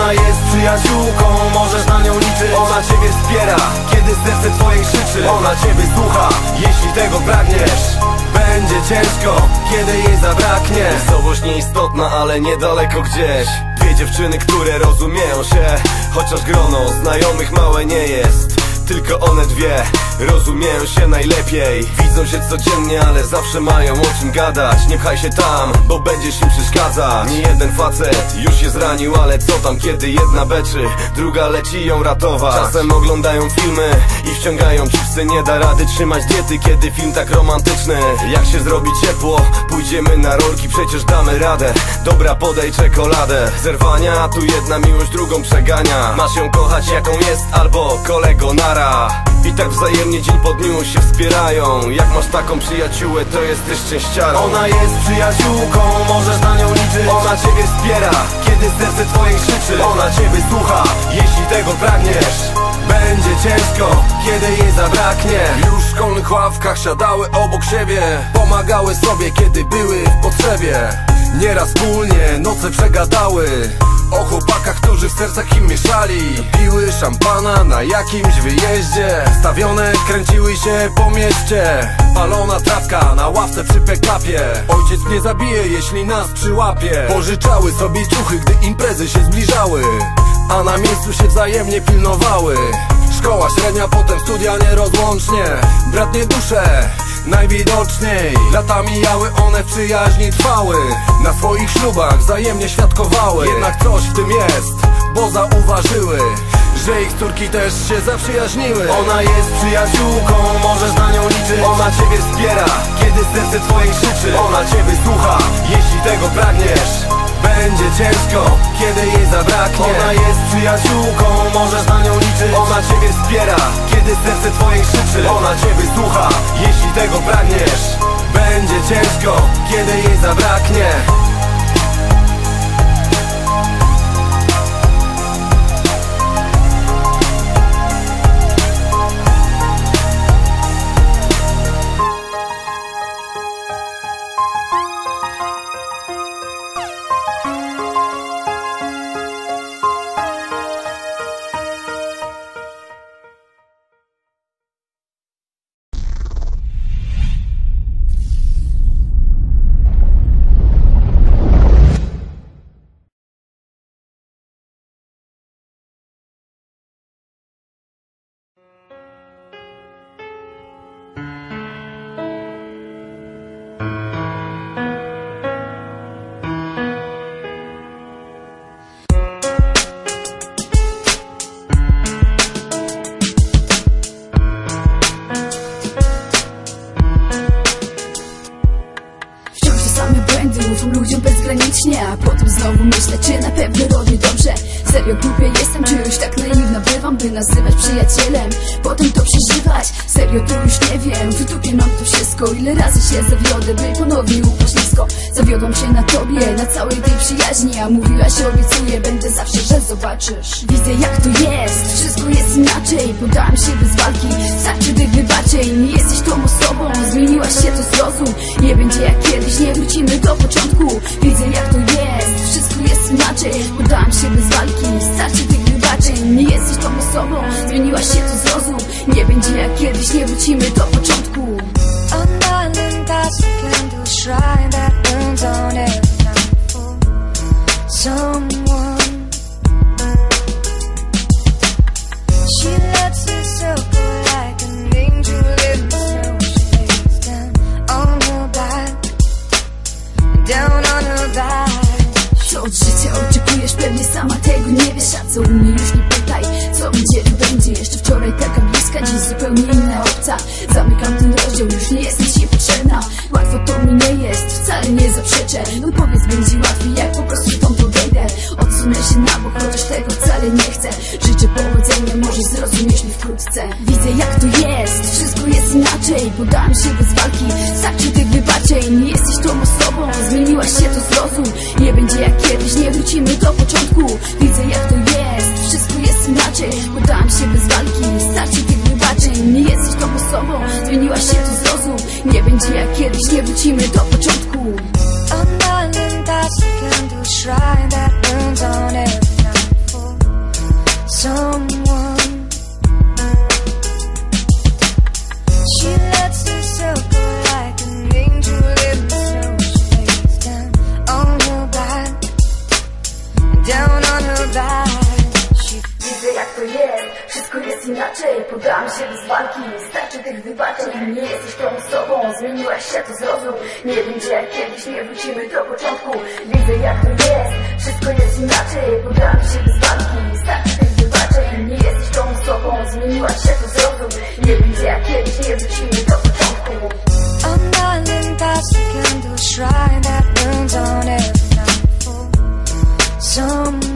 Ona jest przyjaciółką, możesz na nią liczyć. Ona ciebie wspiera, kiedy serce twoje krzyczy. Ona ciebie słucha, jeśli tego pragniesz. Będzie ciężko, kiedy jej zabraknie. Miejscowość nieistotna, ale niedaleko gdzieś. Dwie dziewczyny, które rozumieją się Chociaż grono znajomych małe nie jest. Tylko one dwie rozumieją się najlepiej. Widzą się codziennie, ale zawsze mają o czym gadać. Nie pchaj się tam, bo będziesz im przeszkadzać. Nie jeden facet już się zranił, ale co tam kiedy jedna beczy Druga leci ją ratować. Czasem oglądają filmy i wciągają chipsy Nie da rady trzymać diety, kiedy film tak romantyczny. Jak się zrobi ciepło, pójdziemy na rolki. Przecież damy radę, dobra podaj czekoladę. Zerwania, tu jedna miłość drugą przegania. Masz ją kochać jaką jest, albo kolego nara. I tak wzajemnie dzień po dniu się wspierają. Jak masz taką przyjaciółę, to jesteś szczęściarą Ona jest przyjaciółką, możesz na nią liczyć. Ona ciebie wspiera, kiedy serce twoje krzyczy. Ona ciebie słucha, jeśli tego pragniesz. Będzie ciężko, kiedy jej zabraknie. Już w szkolnych ławkach siadały obok siebie. Pomagały sobie, kiedy były w potrzebie Nieraz wspólnie noce przegadały o chłopakach, którzy w sercach im mieszali. Piły szampana na jakimś wyjeździe. Stawione kręciły się po mieście. Palona trawka na ławce przy pekapie Ojciec mnie zabije, jeśli nas przyłapie. Pożyczały sobie ciuchy, gdy imprezy się zbliżały. A na miejscu się wzajemnie pilnowały. Szkoła średnia, potem studia nierozłącznie. Bratnie dusze najwidoczniej. Lata mijały, one w przyjaźni trwały. Na swoich ślubach wzajemnie świadkowały. Jednak coś w tym jest, bo zauważyły że ich córki też się zaprzyjaźniły. Ona jest przyjaciółką, możesz na nią liczyć. Ona ciebie wspiera, kiedy serce twoje krzyczy. Ona ciebie słucha, jeśli tego pragniesz. Będzie ciężko, kiedy jej zabraknie. Ona jest przyjaciółką, możesz na nią liczyć. Ona Thank you. Ludziom bezgranicznie A potem znowu myślę, czy na pewno robię dobrze. Serio głupia jestem, czy już tak naiwna bywam By nazywać przyjacielem, potem to przeżywać. Serio to już nie wiem, w dupie mam to wszystko. Ile razy się zawiodę, by ponownie upaść nisko Zawiodłam się na tobie, na całej tej przyjaźni A mówiłaś, obiecuję, będę zawsze, że zobaczysz. Widzę jak to jest, wszystko jest inaczej. Podałam się bez walki, starczy tych wybaczeń. Nie jesteś tą osobą, zmieniłaś się, to zrozum. Nie będzie jak kiedyś, nie wrócimy do początku. Widzę jak to jest, wszystko jest inaczej. Podałam się bez walki, starczy tych wybaczeń. Nie jesteś tą osobą, zmieniłaś się, to zrozum. Nie będzie jak kiedyś, nie wrócimy do początku shrine that burns on every night for jest inaczej Podałam się bez walki, starczy tych wybaczeń Nie jesteś tą osobą, zmieniłaś się, to zrozum. Nie będzie jak kiedyś, nie wrócimy do początku. Widzę jak to jest, wszystko jest inaczej Podałam się bez walki, starczy tych wybaczeń Nie jesteś tą osobą, zmieniłaś się, to zrozum. Nie będzie jak kiedyś, nie wrócimy do początku zmieniłaś się, to zrozum. Nie będzie jak kiedyś, nie wrócimy do początku. Widzę jak to jest, wszystko jest inaczej. Podam się bez walki, starczy tych Nie jesteś tą osobą, zmieniłaś się, to zrozum. Nie będzie jak kiedyś, nie wrócimy do początku. Shrine that burns on every for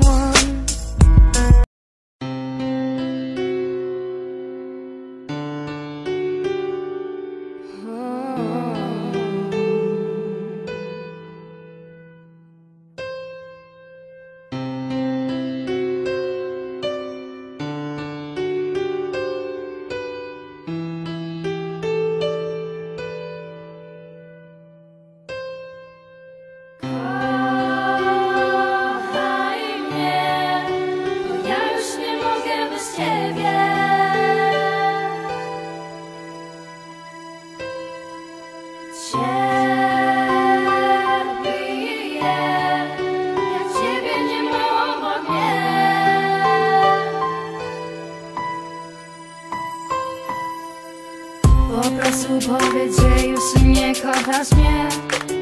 kochasz mnie.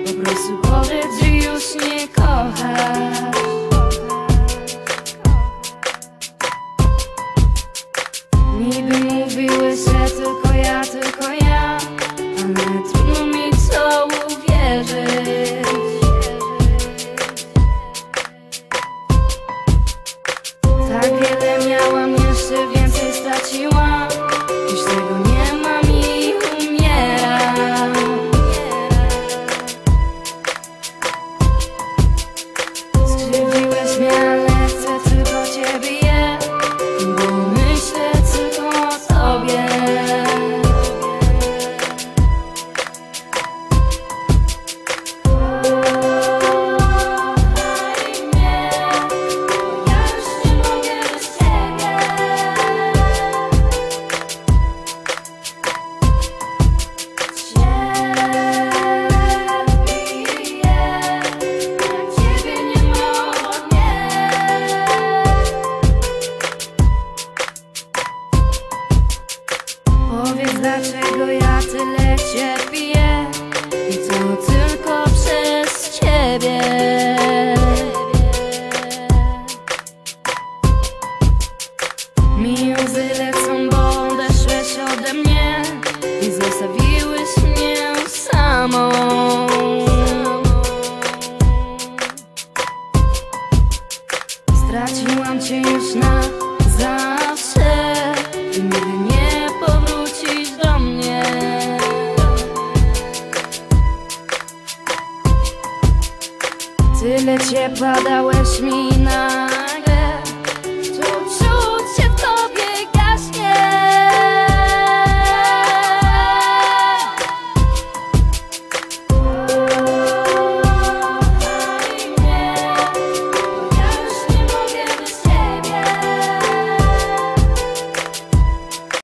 Po prostu powiedz, że już nie kochasz Straciłam cię już na zawsze I nigdy nie powrócisz do mnie. Tyle ciepła dałeś mi